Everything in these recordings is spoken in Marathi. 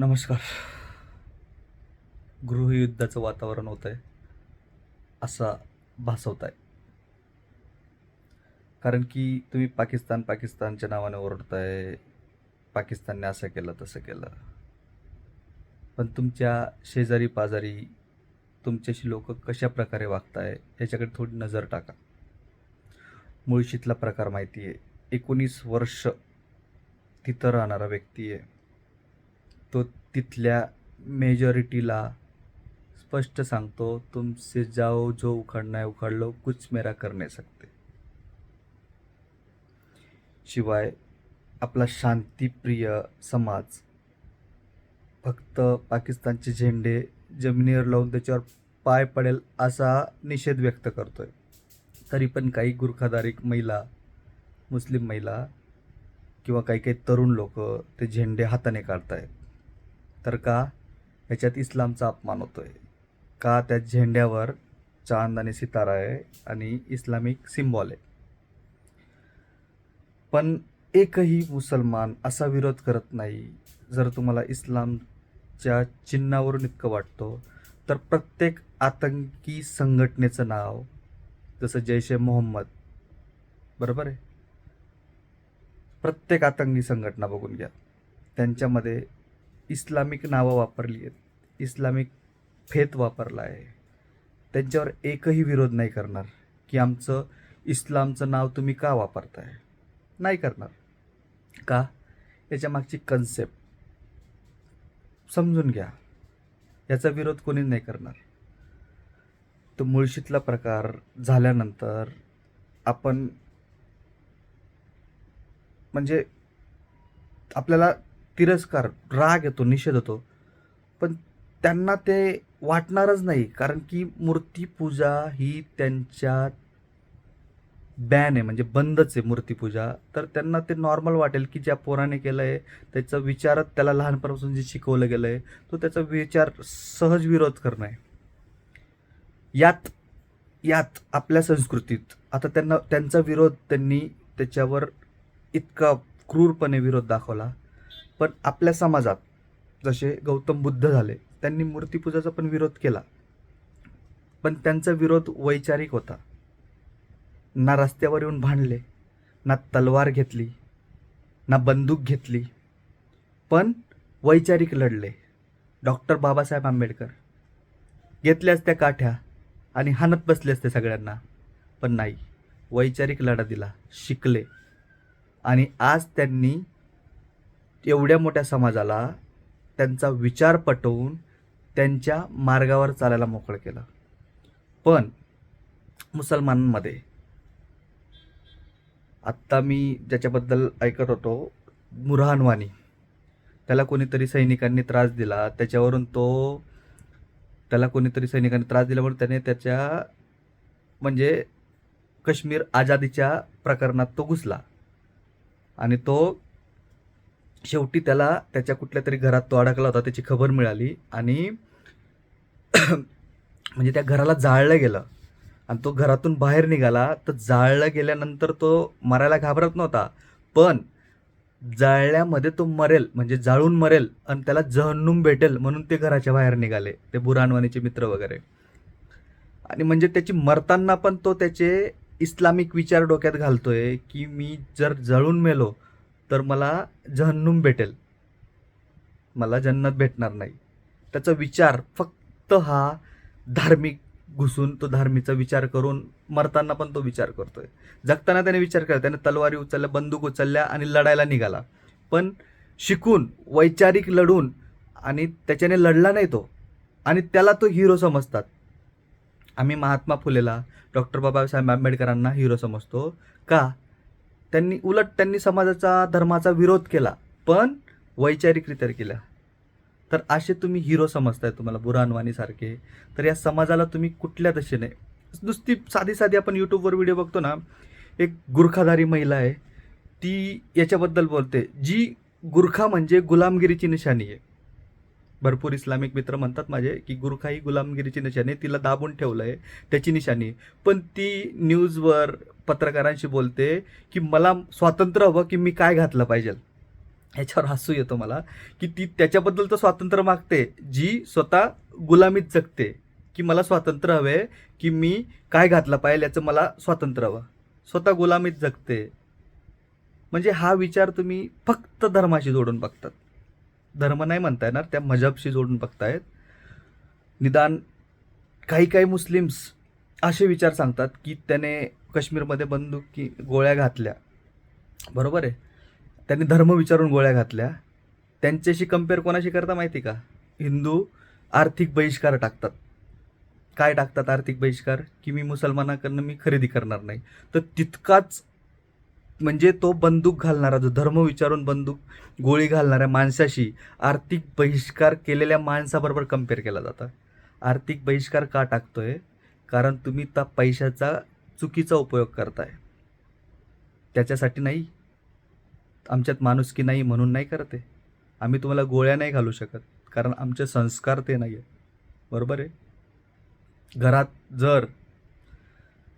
नमस्कार. गृहयुद्धाचं वातावरण होत आहे असा भासवत आहे कारण की तुम्ही पाकिस्तान पाकिस्तानच्या नावाने ओरडताय पाकिस्तानने असं केलं तसं केलं. पण तुमच्या शेजारी पाजारी तुमच्याशी लोक कशा प्रकारे वागताय याच्याकडे थोडी नजर टाका. मुळशीतला प्रकार माहिती आहे एकोणीस वर्ष तिथं राहणारा व्यक्ती आहे. तो तिथल्या मेजॉरिटीला स्पष्ट सांगतो तुमसे जाओ जो उखाड़ना है उखाड़ लो कुछ मेरा करणे सकते. शिवाय आपला शांतीप्रिय समाज फक्त पाकिस्तानचे झेंडे जमिनीवर लावून त्याच्यावर पाय पडेल असा निषेध व्यक्त करतोय. तरी पण काही गुरखादारिक महिला मुस्लिम महिला किंवा काही काही तरुण लोक ते झेंडे हाताने काढतायत. तर का? याच्यात इस्लामचा अपमान होतो आहे का त्या झेंड्यावर चांद आणि सितारा आहे आणि इस्लामिक सिम्बॉल आहे? पण एकही मुसलमान असा विरोध करत नाही. जर तुम्हाला इस्लामच्या चिन्हावरून इतकं वाटतो तर प्रत्येक आतंकी संघटनेचं नाव जसं जैश ए मोहम्मद बरोबर आहे? प्रत्येक आतंकी संघटना बघून घ्या. त्यांच्यामध्ये इस्लामिक नावं वापरली आहेत. इस्लामिक फेत वापरला आहे. त्यांच्यावर एकही विरोध नाही करणार की आमचं इस्लामचं नाव तुम्ही का वापरताय? नाही करणार. का? याच्या मागची कन्सेप्ट समजून घ्या. याचा विरोध कोणी नाही करणार. तो मुळशीतला प्रकार झाल्यानंतर आपण म्हणजे आपल्याला तिरस्कार राग येतो निषेध होतो पण त्यांना ते वाटणारच नाही कारण की मूर्तीपूजा ही त्यांच्या बॅन आहे म्हणजे बंदच आहे मूर्तीपूजा. तर त्यांना ते नॉर्मल वाटेल की ज्या पोराने केलं आहे त्याचा विचारात त्याला लहानपणापासून जे शिकवलं गेलं आहे तो त्याचा विचार सहज विरोध करणं आहे. यात यात आपल्या संस्कृतीत आता त्यांना त्यांचा विरोध त्यांनी त्याच्यावर इतका क्रूरपणे विरोध दाखवला पण आपल्या समाजात जसे गौतम बुद्ध झाले त्यांनी मूर्तीपूजाचा पण विरोध केला. पण त्यांचा विरोध वैचारिक होता. ना रस्त्यावर येऊन भांडले ना तलवार घेतली ना बंदूक घेतली. पण वैचारिक लढले. डॉक्टर बाबासाहेब आंबेडकर. घेतल्या असत्या काठ्या आणि हाणत बसले असते सगळ्यांना. पण नाही वैचारिक लढा दिला शिकले. आणि आज त्यांनी एवढ्या मोठ्या समाजाला त्यांचा विचार पटवून त्यांच्या मार्गावर चालायला मोकळं केलं. पण मुसलमानांमध्ये आत्ता मी ज्याच्याबद्दल ऐकत होतो मुरहानवानी. त्याला कोणीतरी सैनिकांनी त्रास दिला त्याच्यावरून तो त्याला कोणीतरी सैनिकांनी त्रास दिल्यामुळे त्याने त्याच्या म्हणजे काश्मीर आझादीच्या प्रकरणात तो घुसला. आणि तो शेवटी त्याला त्याच्या कुठल्या तरी घरात तो अडकला होता त्याची खबर मिळाली आणि म्हणजे त्या घराला जाळलं गेलं. आणि तो घरातून बाहेर निघाला तर जाळलं गेल्यानंतर तो मरायला घाबरत नव्हता. पण जाळल्यामध्ये तो मरेल म्हणजे जाळून मरेल आणि त्याला जहन्नुम भेटेल म्हणून ते घराच्या बाहेर निघाले ते बुराणवाणीचे मित्र वगैरे. आणि म्हणजे त्याची मरताना पण तो त्याचे इस्लामिक विचार डोक्यात घालतोय की मी जर जळून मेलो तर मला जहन्नुम भेटेल. मला जन्नत भेटणार नाही. त्याचा विचार फक्त हा धार्मिक घुसून तो धार्मीचा विचार करून मरताना पण तो विचार करतोय. जगताना त्याने विचार केला त्याने तलवारी उचलल्या बंदूक उचलल्या आणि लढायला निघाला. पण शिकून वैचारिक लढून आणि त्याच्याने लढला नाही तो. आणि त्याला तो हिरो समजतात. आम्ही महात्मा फुलेला डॉक्टर बाबासाहेब आंबेडकरांना हिरो समजतो. का? त्यांनी उलट त्यांनी समाजाचा धर्माचा विरोध केला पण वैचारिकरित्या केला. तर असे तुम्ही हिरो समजताय तुम्हाला बुरानवानीसारखे तर या समाजाला तुम्ही कुठल्या दशेने? नुसती साधी साधी आपण यूट्यूबवर व्हिडिओ बघतो ना एक गुरखाधारी महिला आहे ती याच्याबद्दल बोलते जी गुरखा म्हणजे गुलामगिरीची निशाणी आहे. भरपूर इस्लामिक मित्र म्हणतात माझे की गुरखा ही गुलामगिरीची निशाणी आहे, तिला दाबून ठेवलं आहे त्याची निशाणी आहे. पण ती न्यूजवर पत्रकारांशी बोलते की मला स्वातंत्र्य हवं की मी काय घातलं पाहिजे. ह्याच्यावर हसू येतो मला की ती त्याच्याबद्दल तर स्वातंत्र्य मागते. जी स्वतः गुलामीत जगते की मला स्वातंत्र्य हवे की मी काय घातलं पाहिजे याचं मला स्वातंत्र्य हवं. स्वतः गुलामीत जगते. म्हणजे हा विचार तुम्ही फक्त धर्माशी जोडून बघतात. धर्म नाही म्हणता येणार त्या मजहबशी जोडून बघतायत. निदान काही काही मुस्लिम्स असे विचार सांगतात की त्याने काश्मीरमध्ये बंदुकी गोळ्या घातल्या. बरोबर आहे? त्यांनी धर्म विचारून गोळ्या घातल्या. त्यांच्याशी कंपेअर कोणाशी करता माहिती का? हिंदू आर्थिक बहिष्कार टाकतात. काय टाकतात आर्थिक बहिष्कार? की मी मुसलमानाकडनं मी खरेदी करणार नाही. तर तितकाच म्हणजे तो बंदूक घालणारा जो धर्म विचारून बंदूक गोळी घालणाऱ्या माणसाशी आर्थिक बहिष्कार केलेल्या माणसाबरोबर कंपेअर केला जातं. आर्थिक बहिष्कार का टाकतोय? कारण तुम्ही त्या पैशाचा चुकीचा उपयोग करताय. त्याच्यासाठी नाही. आमच्यात माणुसकी नाही म्हणून नाही करते आम्ही तुम्हाला गोळ्या नाही घालू शकत. कारण आमचे संस्कार ते नाही आहे बरोबर आहे? घरात जर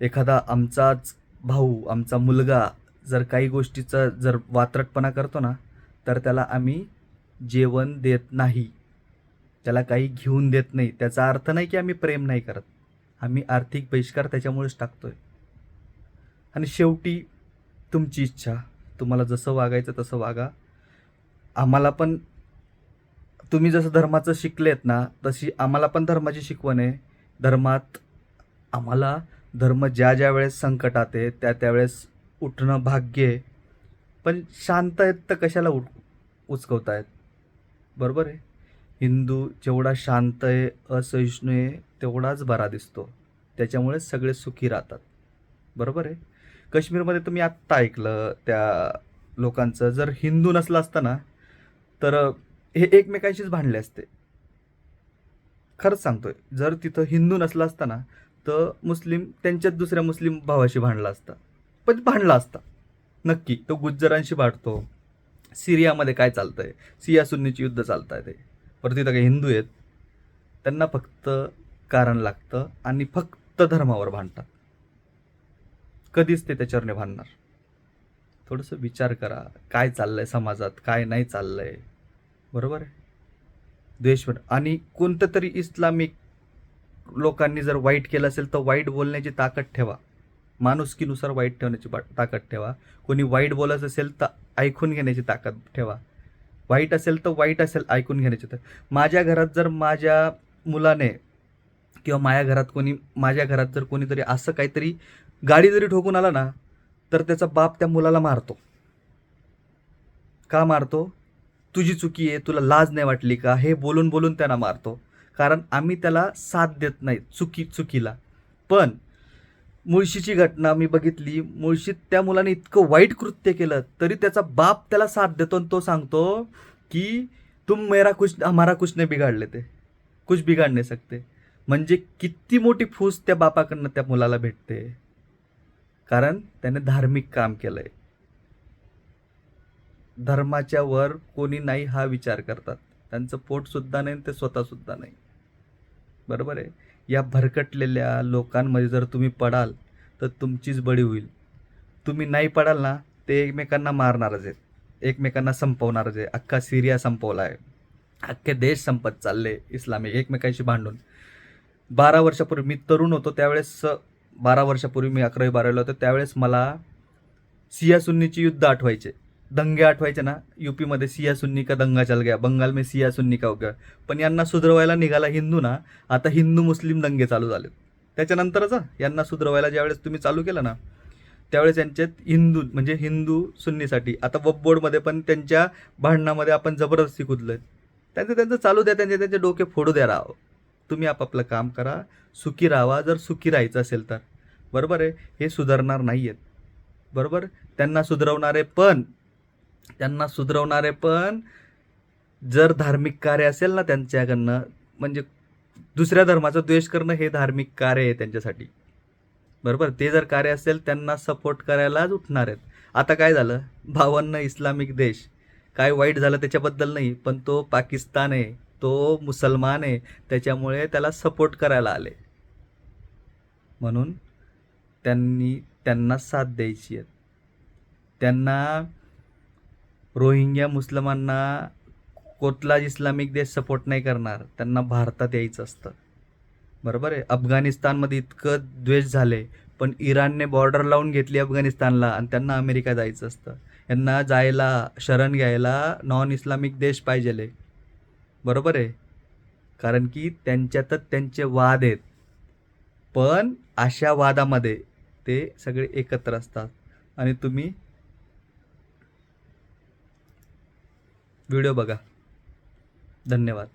एखादा आमचाच भाऊ आमचा मुलगा जर काही गोष्टीचा जर वात्रटपणा करतो ना तर त्याला आम्ही जेवण देत नाही. त्याला काही घेऊन देत नाही. त्याचा अर्थ नाही की आम्ही प्रेम नाही करत. आम्ही आर्थिक बहिष्कार त्याच्यामुळेच टाकतो आहे आणि शेवटी तुमची इच्छा तुम्हाला जसं वागायचं तसं वागा. आम्हाला पण तुम्ही जसं धर्माचं शिकलेत ना तशी आम्हाला पण धर्माची शिकवण आहे. धर्मात आम्हाला धर्म ज्या ज्या वेळेस संकटात आहे त्या त्यावेळेस उठणं भाग्य आहे. पण शांत आहेत तर कशाला उठ उचकवतायत? बरोबर आहे. हिंदू जेवढा शांत आहे असहिष्णू आहे तेवढाच बरा दिसतो. त्याच्यामुळे सगळे सुखी राहतात. बरोबर आहे? काश्मीरमध्ये तुम्ही आत्ता ऐकलं त्या लोकांचं. जर हिंदू नसलं असतं ना तर हे एकमेकांशीच भांडले असते. खरंच सांगतोय जर तिथं हिंदू नसला असता ना तर मुस्लिम त्यांच्यात दुसऱ्या मुस्लिम भावाशी भांडला असता. पण भांडला असता. नक्की तो गुज्जरांशी भांडतो. सिरियामध्ये काय चालतंय? सिया सुन्नीची युद्ध चालत आहे ते. परत तिथं काही हिंदू आहेत. त्यांना फक्त कारण लागतं आणि फक्त धर्मावर भांडतात. कधीच ते त्याच्यावर नाही भांडणार. थोडंसं विचार करा काय चाललंय समाजात काय नाही चाललंय. बरोबर आहे? द्वेष आणि कोणतं तरी इस्लामिक लोकांनी जर वाईट केलं असेल तर वाईट बोलण्याची ताकद ठेवा. माणुसकीनुसार वाईट ठेवण्याची बा- ताकद ठेवा. कोणी वाईट बोलत असेल तर ऐकून घेण्याची ताकद ठेवा. वाईट असेल तर वाईट असेल ऐकून घेण्याची तर माझ्या घरात जर माझ्या मुलाने किंवा माझ्या घरात कोणी माझ्या घरात जर कोणीतरी असं काहीतरी गाडी जरी ठोकून आला ना तर त्याचा बाप त्या मुलाला मारतो. का मारतो? तुझी चुकी आहे तुला लाज नाही वाटली का? हे बोलून बोलून त्यांना मारतो. कारण आम्ही त्याला साथ देत नाही चुकी चुकीला. पण मुळशीची घटना मी बघितली. मुळशीत त्या मुलाने इतकं वाईट कृत्य केलं तरी त्याचा बाप त्याला साथ देतो आणि तो सांगतो की तुम मेरा कुछ हमारा कुछ नाही बिघाडले ते कुछ बिघाड नाही सकते. म्हणजे किती मोठी फूस त्या बापाकडनं त्या मुलाला भेटते. कारण त्याने धार्मिक काम केलंय. धर्माच्या वर कोणी नाही हा विचार करतात. त्यांचं पोटसुद्धा नाही ते स्वतःसुद्धा नाही. बरोबर आहे? या भरकटलेल्या लोकांमध्ये जर तुम्ही पडाल तर तुमचीच बळी होईल. तुम्ही नाही पडाल ना ते एकमेकांना मारणारच आहेत. एकमेकांना संपवणारच आहे अख्खा सिरिया संपवला आहे. अख्खे देश संपत चालले इस्लामिक एकमेकांशी भांडून. बारा वर्षापूर्वी मी तरुण होतो त्यावेळेस बारा वर्षापूर्वी मी अकरावी बारावीला होतो. त्यावेळेस मला सिया सुन्नीची युद्ध आठवायचे. दंगे आठवायचे ना यूपीमध्ये सिया सुन्नी का दंगा चल गया. बंगाल में सिया सुन्नी का हो गया. पण यांना सुधरवायला निघाला हिंदू ना आता हिंदू मुस्लिम दंगे चालू झालेत त्याच्यानंतरच यांना सुधरवायला ज्यावेळेस तुम्ही चालू केलं ना त्यावेळेस यांच्यात हिंदू म्हणजे हिंदू सुन्नीसाठी आता वबबोर्डमध्ये पण त्यांच्या भांडणामध्ये आपण जबरदस्ती कुदलं त्यांचं त्यांचं चालू द्या त्यांचे त्यांचे डोके फोडू द्या राव. तुम्ही आपापलं काम करा. सुखी राहावा. जर सुखी राहायचं असेल तर. बरोबर आहे? हे सुधारणार नाही आहेत बरोबर? त्यांना सुधरवणारे पण त्यांना सुधरवणारे पण जर धार्मिक कार्य असेल ना त्यांच्याकडनं म्हणजे दुसऱ्या धर्माचा द्वेष करणं हे धार्मिक कार्य आहे त्यांच्यासाठी. बरोबर? ते जर कार्य असेल त्यांना सपोर्ट करायलाच उठणार आहेत. आता काय झालं? भावांना इस्लामिक देश. काय वाईट झालं त्याच्याबद्दल नाही पण तो पाकिस्तान आहे. तो मुसलमान आहे त्याच्यामुळे त्याला सपोर्ट करायला आले. म्हणून त्यांनी त्यांना साथ द्यायची आहे. त्यांना रोहिंग्या मुस्लिमांना कोतलाज इस्लामिक देश सपोर्ट नाही करणार त्यांना भारतात यायचं असतं. बरोबर आहे? अफगाणिस्तानमध्ये इतकं द्वेष झाले पण इराणने बॉर्डर लावून घेतली अफगाणिस्तानला आणि त्यांना अमेरिका जायचं असतं. यांना जायला शरण घ्यायला नॉन इस्लामिक देश पाहिजेले. बरोबर आहे. कारण की त्यांच्यातच त्यांचे वाद आहेत. पण अशा वादामध्ये ते सगळे एकत्र असतात. आणि तुम्ही व्हिडिओ बघा. धन्यवाद.